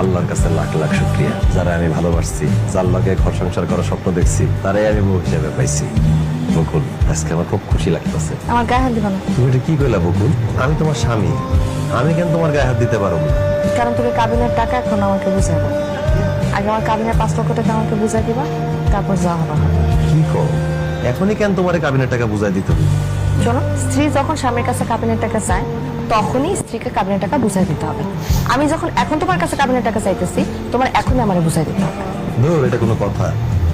আল্লাহর কাছে লাখ লাখ শুক্রিয়া। যারা আমি ভালোবাসছি যার লগে ঘর সংসার করার স্বপ্ন দেখছি তারাই আমি বউ হিসেবে পাইছি। বকুল আজকে আমার খুব খুশি লাগতেছে। আমার গায়ে হাত দিবা না। তুমি এটা কি কইলা বকুল? আমি তোমার স্বামী। আমি কেন তোমার গায়ে হাত দিতে পারব না? কারণ তুমি কাবিনের টাকা এখন আমাকে বুঝাবো আগে আমার কাবিনের পাঁচ লক্ষ টাকা আমাকে বুঝাই দিবা তারপর যা হবে। কি কো এখনই কেন তোমার কাবিনের টাকা বুঝাই দিতে হবে? শোনো স্ত্রী যখন স্বামীর কাছে কাবিনের টাকা চায় তখনই স্ত্রীকে কাবিনের টাকা বুঝাই দিতে হবে। আমি যখন এখন তোমার কাছে কাবিনের টাকা চাইতেছি তোমার এখনই আমার বুঝাই দিতে হবে। ধুর এটা কোনো কথা।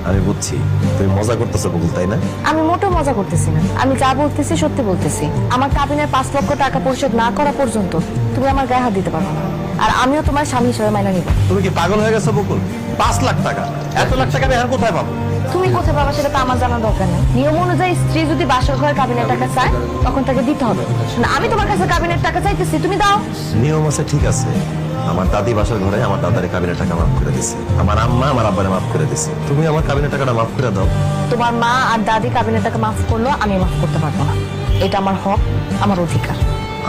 আমি বুঝছি তুমি মজা করতেছো বকুল তাই না? আমি মোটেও মজা করতেছি না। আমি যা বলতেছি সত্যি বলতেছি। আমার কাবিনের পাঁচ লক্ষ টাকা পরিশোধ না করা পর্যন্ত তুমি আমার গায়ে হাত দিতে পারবে না। আর আমিও তোমার স্বামী হিসেবে মাইনা নিব। তুমি কি পাগল হয়ে গেছো বকুল? পাঁচ লাখ টাকা। এত লাখ টাকা আমি আর কোথায় পাবো? তুমি কোথায় পাবা সেটা তো আমার জানার দরকার নেই। নিয়ম অনুযায়ী স্ত্রী যদি বাসর ঘরে কাবিনের টাকা চায় তখন তাকে দিতে হবে। না আমি তোমার কাছে কাবিনের টাকা চাইতেছি তুমি দাও। নিয়ম আছে ঠিক আছে। আমার দাদি বাসার ঘরে আমার দাদারে কাবিনের টাকা মাফ করে দিছে। আমার আম্মা আমার আব্বারে মাফ করে দিছে। তুমি আমার কাবিনের টাকাটা মাফ করে দাও। তোমার মা আর দাদি কাবিনের টাকা মাফ করল আমি মাফ করতে পারব না। এটা আমার হক আমার অধিকার।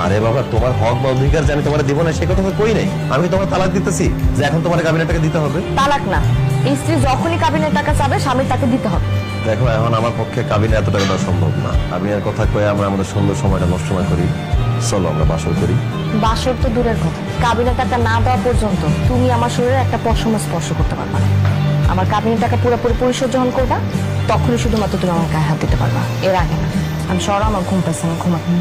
আরে বাবা তোমার হক বা অধিকার যে আমি তোমার দিব না সে কথা তো কই নাই? আমি তোমার তালাক দিতেছি যে এখন তোমার কাবিনের টাকা দিতে হবে। তালাক না। স্ত্রী যখনই কাবিনের টাকা চাবে স্বামীর তাকে দিতে হবে। দেখো এখন আমার পক্ষে কাবিনে এত টাকা দেওয়া সম্ভব না। আমি আর কথা কয়ে আমরা আমাদের সুন্দর সময়টা নষ্ট না করি। চলো আমরা বাসর করি। বাসর তো দূরের কথা। কাবিনের টাকা না দেওয়া পর্যন্ত তুমি আমার শরীরে একটা পশম স্পর্শ করতে পারবে না। আমার কাবিনের টাকা পুরোপুরি পরিশোধ যখন করবা তখনই শুধুমাত্র তুমি আমার গায়ে হাত দিতে পারবা। এর আগে না। আমি সরো আমার ঘুম পাইছে আমি ঘুমাতে